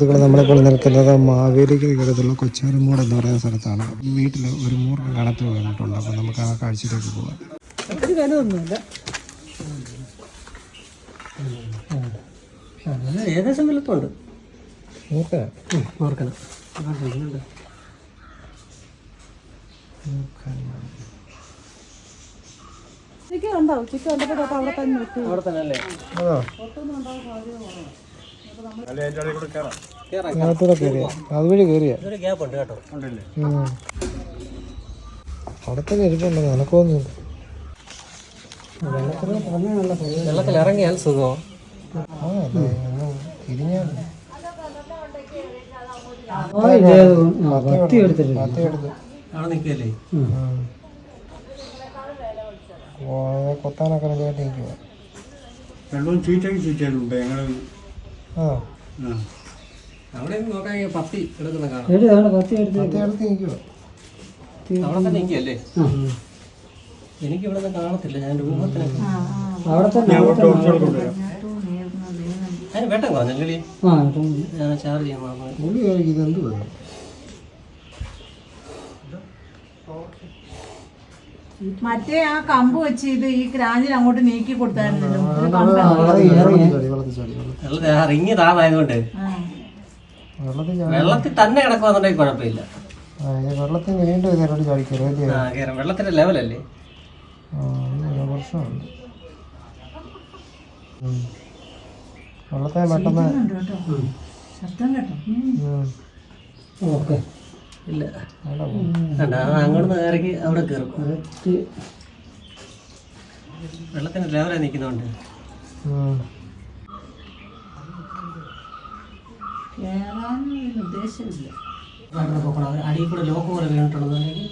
സുഹൃത്തുക്കളെ നമ്മളിപ്പോൾ നിൽക്കുന്നത് മാവേലിക്ക് നിൽക്കത്തുള്ള കൊച്ചാരമൂട് എന്ന് പറയുന്ന സ്ഥലത്താണ്. വീട്ടിൽ ഒരു മൂർഖം കണത്ത് വീണിട്ടുണ്ട് അപ്പോൾ നമുക്ക് ആ കാഴ്ചയിലേക്ക് പോകാം ഏകദേശം വലുപ്പമുണ്ട് ഓർക്കണം ചിക്കൻ ഉണ്ടാവും ചിക്കൻ ഉണ്ടപ്പോൾ തൊട്ട് അവിടെ തന്നെ അവിടെ തന്നെ അല്ലേ അതിനകത്തൂടെ കയറിയ അതുവഴി കയറിയ ഇരിപ്പുണ്ട് നിനക്കൊന്നുമില്ല വെള്ളത്തിൽ ഇറങ്ങിയാൽ സുഖമോ തിരിഞ്ഞാൽ എടുത്തിട്ട് എടുത്ത് അവിടെ നിൽക്കല്ലേ കൊത്താനൊക്കെ വെള്ളവും ചീറ്റയ്ക്ക് ചീറ്റയിലുണ്ട് ഞങ്ങൾ അവിടെ നിന്ന് നോക്കാൻ പത്തി എടുക്കുന്ന കാണാം. പത്തി എടുത്ത് നിൽക്കുക അവിടെ തന്നെ നിൽക്കല്ലേ എനിക്ക് ഇവിടെ നിന്ന് കാണത്തില്ല. ഞാൻ രൂപത്തിനൊക്കെ വേട്ടം ചാർജ് ചെയ്യാൻ മറ്റേ ആ കമ്പ് വെച്ച് ഇത് ഈ ക്രാഞ്ചിൽ അങ്ങോട്ട് നീക്കി കൊടുത്തായിരുന്നല്ലോ ഒരു കമ്പ് വെള്ളത്തിൽ ആ തന്നെ കിടക്കുവാന്നുണ്ടെങ്കിൽ കുഴപ്പമില്ല. വെള്ളത്തിൽ വീണ്ടും ചാടിക്കരുത് ആ കേറാം. വെള്ളത്തിന്റെ ലെവലല്ലേ? ആ ഒരു പ്രശ്നമുണ്ട്. ഉം. വെള്ളത്തെ പെട്ടെന്ന് കേട്ടോ. ശബ്ദം കേട്ടോ. ഉം. ഉം. ഓക്കെ. ഇല്ല അങ്ങോട്ട് ഇറങ്ങി അവിടെ കയറും വെള്ളത്തിന്റെ ലെവലായി നിൽക്കുന്നുണ്ട് ഉദ്ദേശമില്ല അടിയിൽ കൂടെ ലോക്ക് പോലെ വീണിട്ടുണ്ടെന്നുണ്ടെങ്കിൽ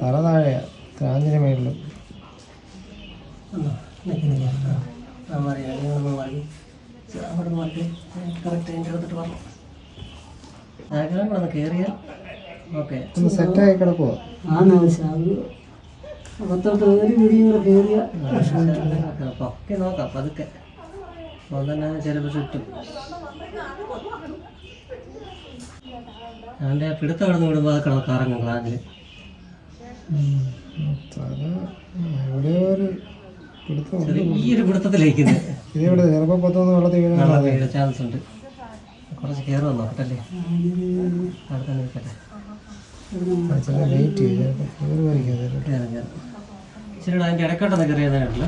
തല താഴെയാ ക്രാഞ്ചിന് മേളിലും അവിടെ മാറ്റി. കറക്റ്റ് അതിന്റെ അടുത്തിട്ട് പറഞ്ഞു ആഗ്രഹം കൂടെ ഒന്ന് കയറിയാൽ ഓക്കെ. ഒന്ന് സെറ്റായി കിടക്കുവോ? ഒക്കെ നോക്കാം പതുക്കെ. അപ്പോൾ തന്നെ ചിലപ്പോൾ ചുറ്റും. അവന്റെ പിടുത്തം കിടന്ന് വിടുമ്പോൾ അത് കിടന്ന് ക്ലാസ്സിൽ എവിടെയോ ഒരു ചെറിയൊരു പിടുത്തത്തിലേക്കുന്നത് ഇതെവിടെ ചിലപ്പോൾ പത്തൊന്ന് വെള്ളത്തിൽ വീഴാൻ ചാൻസ് ഉണ്ട്. കുറച്ച് കയറുമോ നോക്കട്ടല്ലേ അവിടെ തന്നെ നിൽക്കട്ടെ. ചില വെയിറ്റ് ഇച്ചിരി അതിന്റെ ഇടയ്ക്കോട്ടൊന്ന് കയറിയതായിട്ടില്ല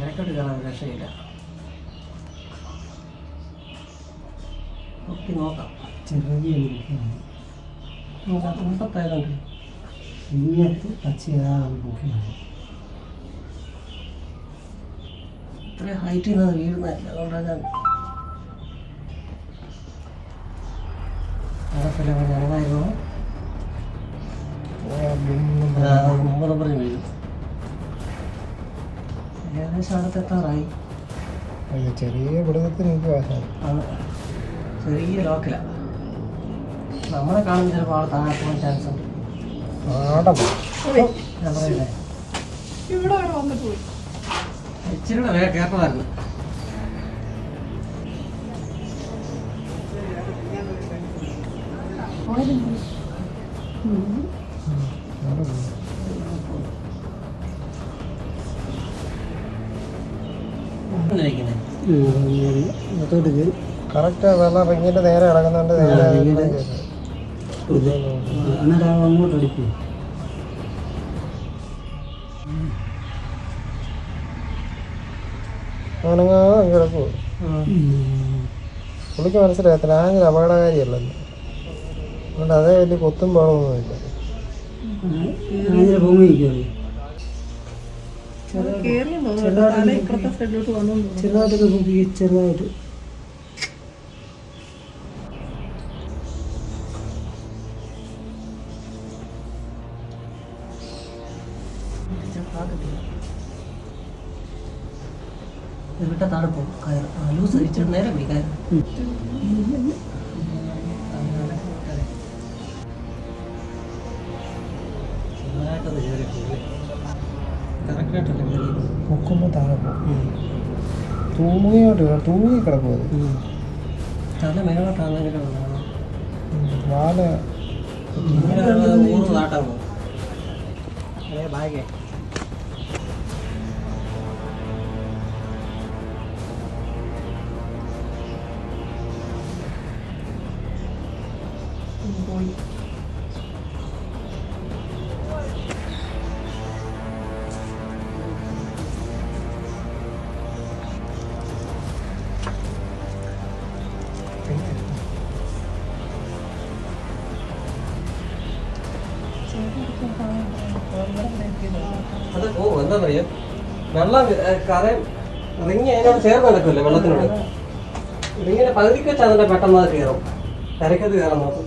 ഇടയ്ക്കോട്ട് കയറാൻ രക്ഷയില്ല. നോക്കി നോക്കാം. നോക്കാം മുമ്പത്തായതുകൊണ്ട് ഇത്രയും ഹൈറ്റിൽ നിന്ന് വീഴുന്നതല്ല അതുകൊണ്ടാണ് ഞാൻ അതൊക്കെ ഞങ്ങളായിരുന്നു മുമ്പ് പറഞ്ഞ് വീഴും ചെറിയ പിടുത്തത്തിന് ചെറിയ ലോക്കില. നമ്മളെ കാണുന്ന ചിലപ്പോൾ ആൾ താഴെ പോകാൻ ചാൻസ് ഉണ്ട്. ഇവിടെ വരെ വന്നിട്ട് പോയി. ഇച്ചിരി കൂടെ വേഗം കറക്റ്റ് വെള്ളം റിങ്ങിന്റെ നേരെ ഇറങ്ങുന്നുണ്ട് നേരെ അങ്ങനങ്ങാ കിടക്കുവോ പുള്ളിക്ക് മനസ്സിലാകത്തില്ല ആരെങ്കിലും അപകടകാരിയല്ലെന്ന് അതുകൊണ്ട് അതേ വലിയ കൊത്തും പാടൊന്നുമില്ല ചെറുതായിട്ട് ചെറുതായിട്ട് വിട്ട താഴെ പോകും കയർ ലൂസ് ഇച്ചിരി നേരം പോയി കയർ പൊക്കുമ്പോൾ താഴെ പോകും തൂങ്ങുകയോട്ട് തൂങ്ങി കിടക്കും അത് തല മേലോട്ടാണ് വാല ബാഗേ. പോയി. ഓ എന്താ പറയാ വെള്ളം കറയും റിങ് അതിനോട് ചേർന്ന് നടക്കുമല്ലേ വെള്ളത്തിനോട്? റിങ്ങിനെ പകുതിക്ക് വെച്ചാൽ അതിന്റെ പെട്ടെന്ന് അത് കയറും. കരക്കത് കയറാൻ നോക്കും.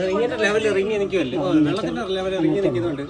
റിങ്ങിന്റെ ലെവലിൽ റിങ് നിൽക്കുമല്ലേ വെള്ളത്തിന്റെ ലെവലിൽ റിങ് നിൽക്കുന്നുണ്ട്